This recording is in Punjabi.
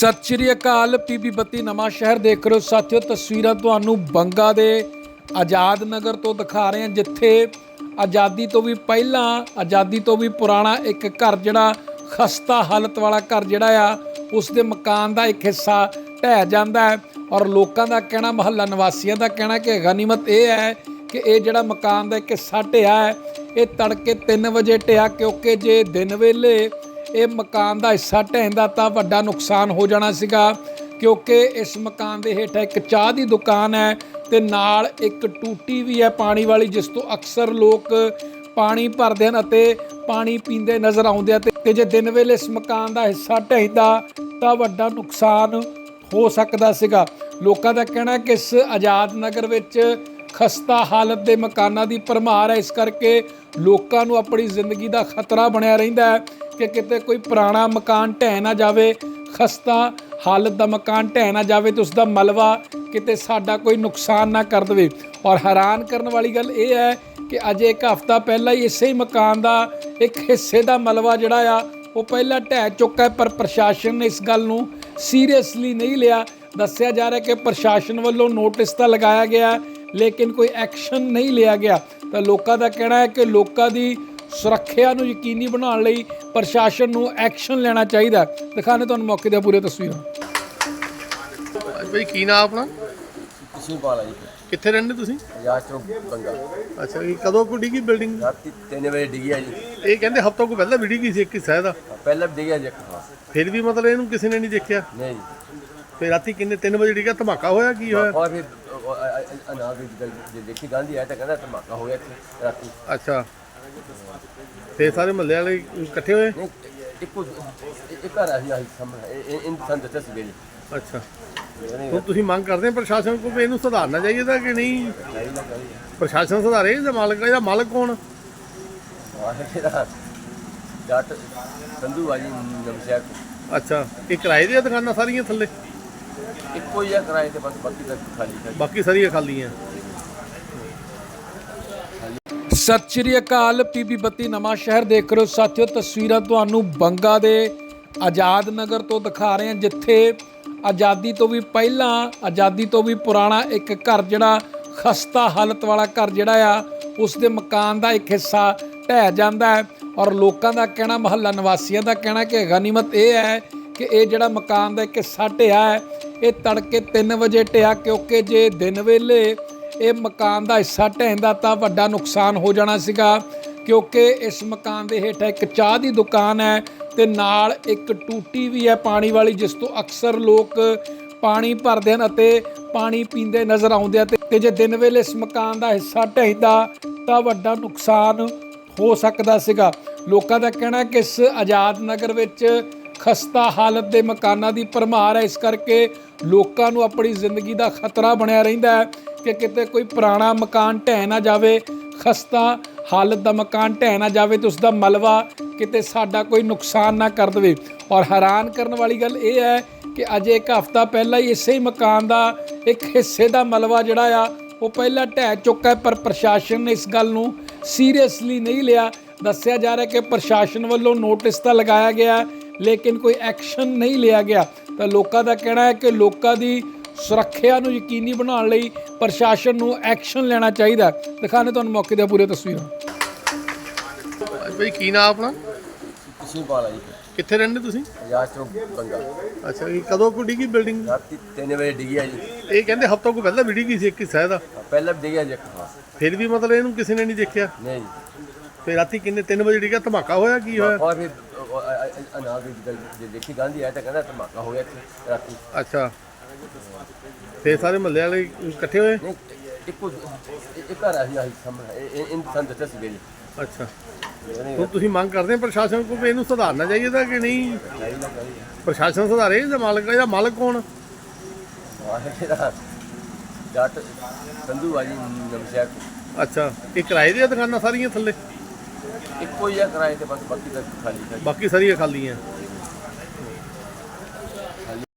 ਸਤਿ ਸ਼੍ਰੀ ਅਕਾਲ ਪੀਬੀ ਬੱਤੀ ਨਵਾਂ ਸ਼ਹਿਰ ਦੇਖ ਰਹੇ ਹੋ। ਸਾਥੀਓ, ਤਸਵੀਰਾਂ ਤੁਹਾਨੂੰ ਬੰਗਾ ਦੇ ਆਜ਼ਾਦ ਨਗਰ ਤੋਂ ਦਿਖਾ ਰਹੇ ਹਾਂ, ਜਿੱਥੇ ਆਜ਼ਾਦੀ ਤੋਂ ਵੀ ਪਹਿਲਾਂ, ਆਜ਼ਾਦੀ ਤੋਂ ਵੀ ਪੁਰਾਣਾ ਇੱਕ ਘਰ ਜਿਹੜਾ ਖਸਤਾ ਹਾਲਤ ਵਾਲਾ ਘਰ ਜਿਹੜਾ ਆ, ਉਸ ਦੇ ਮਕਾਨ ਦਾ ਇੱਕ ਹਿੱਸਾ ਢਹਿ ਜਾਂਦਾ ਹੈ ਔਰ ਲੋਕਾਂ ਦਾ ਕਹਿਣਾ, ਮਹੱਲਾ ਨਿਵਾਸੀਆਂ ਦਾ ਕਹਿਣਾ ਕਿ ਗਨੀਮਤ ਇਹ ਹੈ ਕਿ ਇਹ ਜਿਹੜਾ ਮਕਾਨ ਦਾ ਇੱਕ ਹਿੱਸਾ ਢਿਆ ਹੈ, ਇਹ ਤੜਕੇ 3 ਵਜੇ ਢਿਆ ਕਿਉਂਕਿ ਜੇ ਦਿਨ ਵੇਲੇ ਇਹ ਮਕਾਨ ਦਾ ਹਿੱਸਾ ਢਹਿੰਦਾ ਤਾਂ ਵੱਡਾ ਨੁਕਸਾਨ ਹੋ ਜਾਣਾ ਸੀਗਾ, ਕਿਉਂਕਿ ਇਸ ਮਕਾਨ ਦੇ ਹੇਠਾਂ ਇੱਕ ਚਾਹ ਦੀ ਦੁਕਾਨ ਹੈ ਤੇ ਨਾਲ ਇੱਕ ਟੂਟੀ ਵੀ ਹੈ ਪਾਣੀ ਵਾਲੀ, ਜਿਸ ਤੋਂ ਅਕਸਰ ਲੋਕ ਪਾਣੀ ਭਰਦੇ ਹਨ ਅਤੇ ਪਾਣੀ ਪੀਂਦੇ ਨਜ਼ਰ ਆਉਂਦੇ ਆ ਤੇ ਜੇ ਦਿਨ ਵੇਲੇ ਇਸ ਮਕਾਨ ਦਾ ਹਿੱਸਾ ਢਹਿਦਾ ਤਾਂ ਵੱਡਾ ਨੁਕਸਾਨ ਹੋ ਸਕਦਾ ਸੀਗਾ। ਲੋਕਾਂ ਦਾ ਕਹਿਣਾ ਕਿ ਇਸ ਆਜ਼ਾਦ ਨਗਰ ਵਿੱਚ ਖਸਤਾ ਹਾਲਤ ਦੇ ਮਕਾਨਾਂ ਦੀ ਭਰਮਾਰ ਹੈ। ਇਸ ਕਰਕੇ ਲੋਕਾਂ ਨੂੰ ਆਪਣੀ ਜ਼ਿੰਦਗੀ ਦਾ ਖਤਰਾ ਬਣਿਆ ਰਹਿੰਦਾ ਹੈ ਕਿ ਕਿਤੇ ਕੋਈ ਪੁਰਾਣਾ ਮਕਾਨ ਢਹਿ ਨਾ ਜਾਵੇ, ਖਸਤਾ ਹਾਲਤ ਦਾ ਮਕਾਨ ਢਹਿ ਨਾ ਜਾਵੇ ਤੇ ਉਸ ਦਾ ਮਲਬਾ ਕਿਤੇ ਸਾਡਾ ਕੋਈ ਨੁਕਸਾਨ ਨਾ ਕਰ ਦੇਵੇ। ਔਰ ਹੈਰਾਨ ਕਰਨ ਵਾਲੀ ਗੱਲ ਇਹ ਹੈ ਕਿ ਅਜੇ ਇੱਕ ਹਫ਼ਤਾ ਪਹਿਲਾਂ ਹੀ ਇਸੇ ਹੀ ਮਕਾਨ ਦਾ ਇੱਕ ਹਿੱਸੇ ਦਾ ਮਲਵਾ ਜਿਹੜਾ ਆ, ਉਹ ਪਹਿਲਾਂ ਢਹਿ ਚੁੱਕਾ ਹੈ, ਪਰ ਪ੍ਰਸ਼ਾਸਨ ਨੇ ਇਸ ਗੱਲ ਨੂੰ ਸੀਰੀਅਸਲੀ ਨਹੀਂ ਲਿਆ। ਦੱਸਿਆ ਜਾ ਰਿਹਾ ਕਿ ਪ੍ਰਸ਼ਾਸਨ ਵੱਲੋਂ ਨੋਟਿਸ ਤਾਂ ਲਗਾਇਆ ਗਿਆ ਲੇਕਿਨ ਕੋਈ ਐਕਸ਼ਨ ਨਹੀਂ ਲਿਆ ਗਿਆ। ਤਾਂ ਲੋਕਾਂ ਦਾ ਕਹਿਣਾ ਹੈ ਕਿ ਲੋਕਾਂ ਦੀ ਸੁਰੱਖਿਆ ਨੂੰ ਯਕੀਨੀ ਬਣਾਉਣ ਲਈ ਪ੍ਰਸ਼ਾਸਨ ਨੂੰ ਐਕਸ਼ਨ ਲੈਣਾ ਚਾਹੀਦਾ। ਦਿਖਾਣੇ ਤੁਹਾਨੂੰ ਮੌਕੇ ਦੀਆਂ ਪੂਰੀਆਂ ਤਸਵੀਰਾਂ। ਬਈ ਕੀ ਨਾਮ ਆਪਣਾ? ਕਿਸੇ ਵਾਲਾ ਜੀ। ਕਿੱਥੇ ਰਹਿੰਦੇ ਤੁਸੀਂ? ਆਜ਼ਾਦ ਚੌਕ ਬੰਗਾ। ਅੱਛਾ ਇਹ ਕਦੋਂ ਕੋ ਡਿੱਗੀ ਬਿਲਡਿੰਗ ਰਾਤੀ 3 ਵਜੇ ਡਿੱਗਿਆ ਜੀ। ਇਹ ਕਹਿੰਦੇ ਹਫਤਾ ਕੋ ਪਹਿਲਾਂ ਵਿੜੀ ਗਈ ਸੀ ਇੱਕ ਹਿੱਸਾ ਇਹਦਾ। ਪਹਿਲਾਂ ਵੀ ਡਿੱਗਿਆ ਜੀ। ਫਿਰ ਵੀ ਮਤਲਬ ਇਹਨੂੰ ਕਿਸੇ ਨੇ ਨਹੀਂ ਦੇਖਿਆ? ਨਹੀਂ। ਜੀ ਫਿਰ ਰਾਤੀ ਕਿੰਨੇ 3 ਵਜੇ ਡਿੱਗਾ ਧਮਾਕਾ ਹੋਇਆ? ਕੀ ਹੋਇਆ? ਅਨਾਜ ਦੀ ਗੱਲ ਜੇ ਦੇਖੀ ਗਾਂਧੀ ਆਇਆ ਤਾਂ ਕਹਿੰਦਾ ਧਮਾਕਾ ਹੋ ਗਿਆ ਇੱਥੇ ਰਾਤੀ। ਅੱਛਾ। ਤੇ ਸਾਰੇ ਮਹੱਲੇ ਵਾਲੇ ਇਕੱਠੇ ਹੋਏ? ਨਹੀਂ ਇੱਕੋ ਇੱਕ ਘਰ ਆਹੀ ਆਹੀ ਸਾਹਮਣੇ ਇਹ- ਇਹ- ਇਹਨਾਂ ਸਾਨੂੰ ਦੱਸਿਆ ਸੀਗਾ ਜੀ। ਅੱਛਾ। ਨਹੀਂ ਹੁਣ ਤੁਸੀਂ ਮੰਗ ਕਰਦੇ ਆ ਪ੍ਰਸ਼ਾਸਨ ਕੋਲ ਵੀ ਇਹਨੂੰ ਸੁਧਾਰਨਾ ਚਾਹੀਦਾ ਕਿ ਨਹੀਂ? ਚਾਹੀਦਾ ਕਰੀ ਪ੍ਰਸ਼ਾਸਨ ਸੁਧਾਰੇ ਇਹਦਾ ਮਾਲਕ ਇਹਦਾ ਮਾਲਕ ਕੌਣ? ਜੱਟ ਸੰਧੂ ਆ ਜੀ। ਅੱਛਾ। ਇਹ ਕਿਰਾਏ ਦੀਆਂ ਦੁਕਾਨਾਂ ਸਾਰੀਆਂ ਥੱਲੇ? ਇੱਕੋ ਹੀ ਆ ਕਿਰਾਏ ਤੇ ਬਸ ਬਾਕੀ ਤਾਂ ਖਾਲੀ ਹੈ ਬਾਕੀ ਸਾਰੀਆਂ ਖਾਲੀਆਂ ਸਤਿ ਸ਼੍ਰੀ ਅਕਾਲ ਪੀਬੀ ਬੱਤੀ ਨਵਾਂ ਸ਼ਹਿਰ ਦੇਖ ਰਹੇ ਹੋ। ਸਾਥੀਓ ਤਸਵੀਰਾਂ ਤੁਹਾਨੂੰ ਬੰਗਾ ਦੇ ਆਜ਼ਾਦ ਨਗਰ ਤੋਂ ਦਿਖਾ ਰਹੇ ਹਾਂ ਜਿੱਥੇ ਆਜ਼ਾਦੀ ਤੋਂ ਵੀ ਪਹਿਲਾਂ ਆਜ਼ਾਦੀ ਤੋਂ ਵੀ ਪੁਰਾਣਾ ਇੱਕ ਘਰ ਜਿਹੜਾ ਖਸਤਾ ਹਾਲਤ ਵਾਲਾ ਘਰ ਜਿਹੜਾ ਆ ਉਸ ਦੇ ਮਕਾਨ ਦਾ ਇੱਕ ਹਿੱਸਾ ਢਹਿ ਜਾਂਦਾ ਹੈ। ਔਰ ਲੋਕਾਂ ਦਾ ਕਹਿਣਾ ਮਹੱਲਾ ਨਿਵਾਸੀਆਂ ਦਾ ਕਹਿਣਾ ਕਿ ਗਨੀਮਤ ਇਹ ਹੈ ਕਿ ਇਹ ਜਿਹੜਾ ਮਕਾਨ ਦਾ ਇੱਕ ਹਿੱਸਾ ਢਿਆ ਹੈ, ਇਹ ਤੜਕੇ 3 ਵਜੇ ਢਿਆ ਕਿਉਂਕਿ ਜੇ ਦਿਨ ਵੇਲੇ ਇਹ ਮਕਾਨ ਦਾ ਹਿੱਸਾ ਢਹਿੰਦਾ ਤਾਂ ਵੱਡਾ ਨੁਕਸਾਨ ਹੋ ਜਾਣਾ ਸੀਗਾ। ਕਿਉਂਕਿ ਇਸ ਮਕਾਨ ਦੇ ਹੇਠ ਇੱਕ ਚਾਹ ਦੀ ਦੁਕਾਨ ਹੈ ਤੇ ਨਾਲ ਇੱਕ ਟੂਟੀ ਵੀ ਹੈ ਪਾਣੀ ਵਾਲੀ, ਜਿਸ ਤੋਂ ਅਕਸਰ ਲੋਕ ਪਾਣੀ ਭਰਦੇ ਹਨ ਅਤੇ ਪਾਣੀ ਪੀਂਦੇ ਨਜ਼ਰ ਆਉਂਦੇ ਆ ਤੇ ਜੇ ਦਿਨ ਵੇਲੇ ਇਸ ਮਕਾਨ ਦਾ ਹਿੱਸਾ ਢਹਿੰਦਾ ਤਾਂ ਵੱਡਾ ਨੁਕਸਾਨ ਹੋ ਸਕਦਾ ਸੀਗਾ। ਲੋਕਾਂ ਦਾ ਕਹਿਣਾ ਕਿ ਇਸ ਆਜ਼ਾਦ ਨਗਰ ਵਿੱਚ ਖਸਤਾ ਹਾਲਤ ਦੇ ਮਕਾਨਾਂ ਦੀ ਭਰਮਾਰ ਹੈ। ਇਸ ਕਰਕੇ ਲੋਕਾਂ ਨੂੰ ਆਪਣੀ ਜ਼ਿੰਦਗੀ ਦਾ ਖਤਰਾ ਬਣਿਆ ਰਹਿੰਦਾ ਹੈ ਕਿ ਕਿਤੇ ਕੋਈ ਪੁਰਾਣਾ ਮਕਾਨ ਢਹਿ ਨਾ ਜਾਵੇ, ਖਸਤਾ ਹਾਲਤ ਦਾ ਮਕਾਨ ਢਹਿ ਨਾ ਜਾਵੇ ਤੇ ਉਸ ਦਾ ਮਲਬਾ ਕਿਤੇ ਸਾਡਾ ਕੋਈ ਨੁਕਸਾਨ ਨਾ ਕਰ ਦੇਵੇ। ਔਰ ਹੈਰਾਨ ਕਰਨ ਵਾਲੀ ਗੱਲ ਇਹ ਹੈ ਕਿ ਅਜੇ ਇੱਕ ਹਫ਼ਤਾ ਪਹਿਲਾਂ ਹੀ ਇਸੇ ਹੀ ਮਕਾਨ ਦਾ ਇੱਕ ਹਿੱਸੇ ਦਾ ਮਲਵਾ ਜਿਹੜਾ ਆ, ਉਹ ਪਹਿਲਾਂ ਢਹਿ ਚੁੱਕਾ ਪਰ ਪ੍ਰਸ਼ਾਸਨ ਨੇ ਇਸ ਗੱਲ ਨੂੰ ਸੀਰੀਅਸਲੀ ਨਹੀਂ ਲਿਆ। ਦੱਸਿਆ ਜਾ ਰਿਹਾ ਕਿ ਪ੍ਰਸ਼ਾਸਨ ਵੱਲੋਂ ਨੋਟਿਸ ਤਾਂ ਲਗਾਇਆ ਗਿਆ ਲੇਕਿਨ ਕੋਈ ਐਕਸ਼ਨ ਨਹੀਂ ਲਿਆ ਗਿਆ। ਤਾਂ ਲੋਕਾਂ ਦਾ ਕਹਿਣਾ ਹੈ ਕਿ ਲੋਕਾਂ ਦੀ ਸੁਰੱਖਿਆ ਨੂੰ ਯਕੀਨੀ ਬਣਾਉਣ ਲਈ ਪ੍ਰਸ਼ਾਸਨ ਨੂੰ ਐਕਸ਼ਨ ਲੈਣਾ ਚਾਹੀਦਾ ਹੈ। ਦਿਖਾਣੇ ਤੁਹਾਨੂੰ ਮੌਕੇ ਦੀਆਂ ਪੂਰੀਆਂ ਤਸਵੀਰਾਂ। ਬਈ ਕੀ ਨਾਮ ਆਪਣਾ? ਕਿਸੇ ਵਾਲਾ ਜੀ। ਕਿੱਥੇ ਰਹਿੰਦੇ ਤੁਸੀਂ? ਆਜ਼ਾਦ ਚੌਕ ਬੰਗਾ। ਅੱਛਾ ਇਹ ਕਦੋਂ ਕੋ ਡਿੱਗੀ ਬਿਲਡਿੰਗ ਰਾਤੀ 3 ਵਜੇ ਡਿੱਗਿਆ ਜੀ। ਇਹ ਕਹਿੰਦੇ ਹਫਤਾ ਕੋ ਪਹਿਲਾਂ ਗਈ ਸੀ ਇੱਕ ਹਿੱਸਾ ਇਹਦਾ। ਪਹਿਲਾਂ ਵੀ ਡਿੱਗਿਆ ਜੀ ਇੱਕ ਥਾਂ। ਫਿਰ ਵੀ ਮਤਲਬ ਇਹਨੂੰ ਕਿਸੇ ਨੇ ਨਹੀਂ ਦੇਖਿਆ? ਨਹੀਂ। ਜੀ ਫਿਰ ਰਾਤੀ ਕਿੰਨੇ 3 ਵਜੇ ਡਿੱਗਾ ਧਮਾਕਾ ਹੋਇਆ? ਕੀ ਹੋਇਆ? ਔਰ ਫਿਰ ਅਨਾਜ ਦੀ ਗੱਲ ਜੇ ਦੇਖੀ ਗਾਂਧੀ ਆਇਆ ਤਾਂ ਕਹਿੰਦਾ ਧਮਾਕਾ ਹੋ ਗਿਆ ਇੱਥੇ ਰਾਤੀ। ਅੱਛਾ। ਤੇ ਸਾਰੇ ਮਹੱਲੇ ਵਾਲੇ ਇਕੱਠੇ ਹੋਏ? ਨਹੀਂ ਇੱਕੋ ਇੱਕ ਘਰ ਆਹੀ ਆਹੀ ਸਾਹਮਣੇ ਇਹ- ਇਹ ਇਹਨਾਂ ਸਾਨੂੰ ਦੱਸਿਆ ਸੀਗਾ ਜੀ। ਅੱਛਾ। ਨਹੀਂ ਹੁਣ ਤੁਸੀਂ ਮੰਗ ਕਰਦੇ ਆ ਪ੍ਰਸ਼ਾਸਨ ਕੋਲ ਵੀ ਇਹਨੂੰ ਸੁਧਾਰਨਾ ਚਾਹੀਦਾ ਕਿ ਨਹੀਂ? ਚਾਹੀਦਾ ਕਰੀ ਪ੍ਰਸ਼ਾਸਨ ਸੁਧਾਰੇ ਇਹਦਾ ਮਾਲਕ ਇਹਦਾ ਮਾਲਕ ਕੌਣ? ਜੱਟ ਸੰਧੂ ਆ ਜੀ। ਅੱਛਾ। ਇਹ ਕਿਰਾਏ ਦੀਆਂ ਦੁਕਾਨਾਂ ਸਾਰੀਆਂ ਥੱਲੇ? ਇੱਕੋ ਹੀ ਆ ਕਿਰਾਏ ਤੇ ਬਸ ਬਾਕੀ ਤਾਂ ਖਾਲੀ ਹੈ ਬਾਕੀ ਸਾਰੀਆਂ ਖਾਲੀਆਂ।